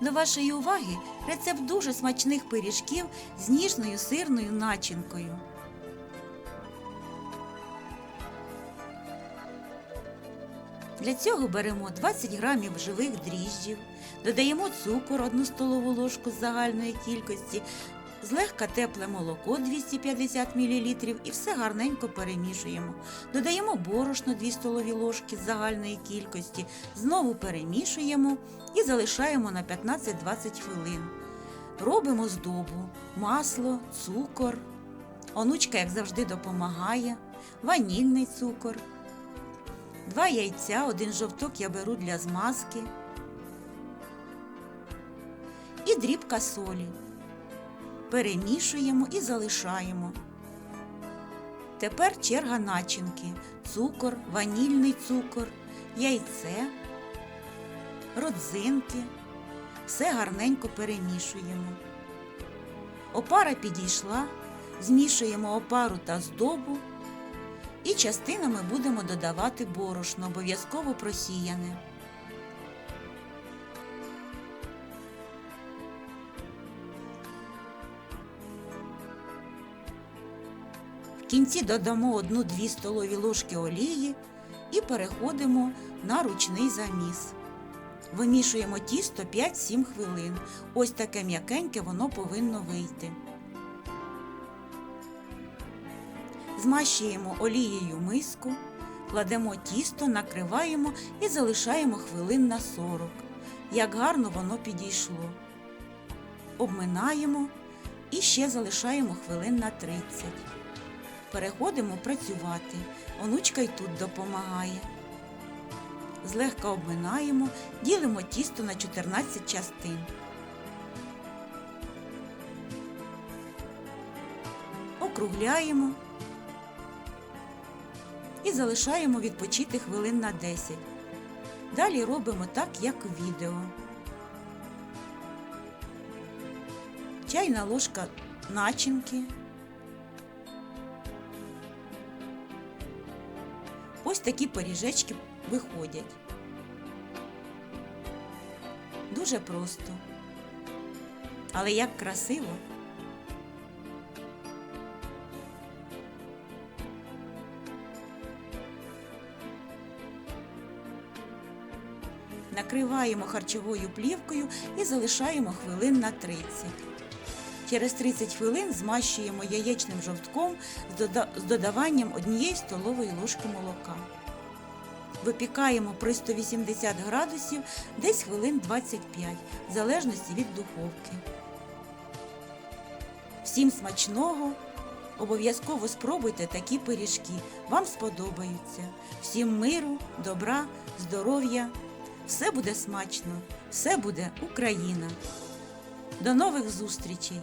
До вашої уваги рецепт дуже смачних пиріжків з ніжною сирною начинкою. Для цього беремо 20 грамів живих дріжджів, додаємо цукор 1 столову ложку з загальної кількості, злегка тепле молоко 250 мл і все гарненько перемішуємо. Додаємо борошно 2 столові ложки з загальної кількості, знову перемішуємо і залишаємо на 15-20 хвилин. Робимо здобу, масло, цукор. Онучка, як завжди, допомагає, ванільний цукор. Два яйця, один жовток я беру для змазки. І дрібка солі. Перемішуємо і залишаємо. Тепер черга начинки. Цукор, ванільний цукор, яйце, родзинки. Все гарненько перемішуємо. Опара підійшла, змішуємо опару та здобу. І частинами будемо додавати борошно, обов'язково просіяне. Кінці додамо 1-2 столові ложки олії і переходимо на ручний заміс. Вимішуємо тісто 5-7 хвилин. Ось таке м'якеньке воно повинно вийти. Змащуємо олією миску, кладемо тісто, накриваємо і залишаємо хвилин на 40. Як гарно воно підійшло. Обминаємо і ще залишаємо хвилин на 30. Переходимо працювати. Онучка й тут допомагає. Злегка обминаємо, ділимо тісто на 14 частин. Округляємо і залишаємо відпочити хвилин на 10. Далі робимо так, як відео. Чайна ложка начинки. Ось такі пиріжечки виходять. Дуже просто. Але як красиво. Накриваємо харчовою плівкою і залишаємо хвилин на 30. Через 30 хвилин змащуємо яєчним жовтком з додаванням однієї столової ложки молока. Випікаємо при 180 градусів десь хвилин 25, в залежності від духовки. Всім смачного! Обов'язково спробуйте такі пиріжки. Вам сподобаються. Всім миру, добра, здоров'я. Все буде смачно, все буде Україна. До нових зустрічей!